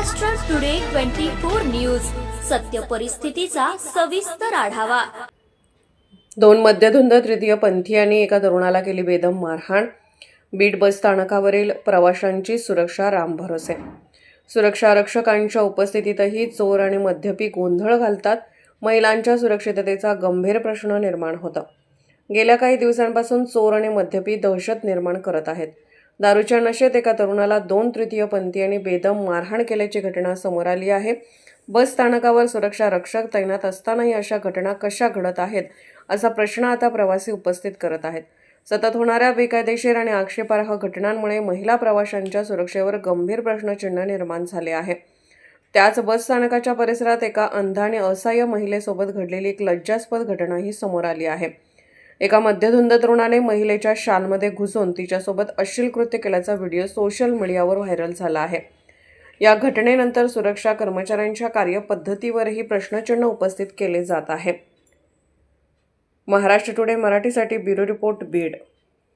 Maharashtra today twenty four news सत्य परिस्थितीचा सविस्तर आढावा. दोन मध्यधुंद तृतीय पंथी आणि एका तरुणाला केली बेदम मारहाण. बीड बस स्थानकावरील प्रवाशांची सुरक्षा रामभरोसे सुरक्षा रक्षकांच्या उपस्थितीतही चोर आणि मद्यपी गोंधळ घालतात. महिलांच्या सुरक्षिततेचा गंभीर प्रश्न निर्माण होता. गेल्या काही दिवसांपासून चोर आणि मद्यपी दहशत निर्माण करत आहेत. दारूच्या नशेत एका तरुणाला दोन तृतीय पंथी आणि बेदम मारहाण केल्याची घटना समोर आली आहे. बस स्थानकावर सुरक्षा रक्षक तैनात असतानाही अशा घटना कशा घडत आहेत असा प्रश्न आता प्रवासी उपस्थित करत आहेत. सतत होणाऱ्या बेकायदेशीर आणि आक्षेपार्ह घटनांमुळे महिला प्रवाशांच्या सुरक्षेवर गंभीर प्रश्नचिन्ह निर्माण झाले आहे. त्याच बस स्थानकाच्या परिसरात एका अंध आणि असहाय्य महिलेसोबत घडलेली एक लज्जास्पद घटनाही समोर आली आहे. एका मध्यधुंद तरुणाने महिलेच्या शालमध्ये घुसून तिच्यासोबत अश्लील कृत्य केल्याचा व्हिडिओ सोशल मीडियावर व्हायरल झाला आहे. या घटनेनंतर सुरक्षा कर्मचाऱ्यांच्या कार्यपद्धतीवरही प्रश्नचिन्ह उपस्थित केले जात आहे. महाराष्ट्र टुडे मराठीसाठी ब्युरो रिपोर्ट बीड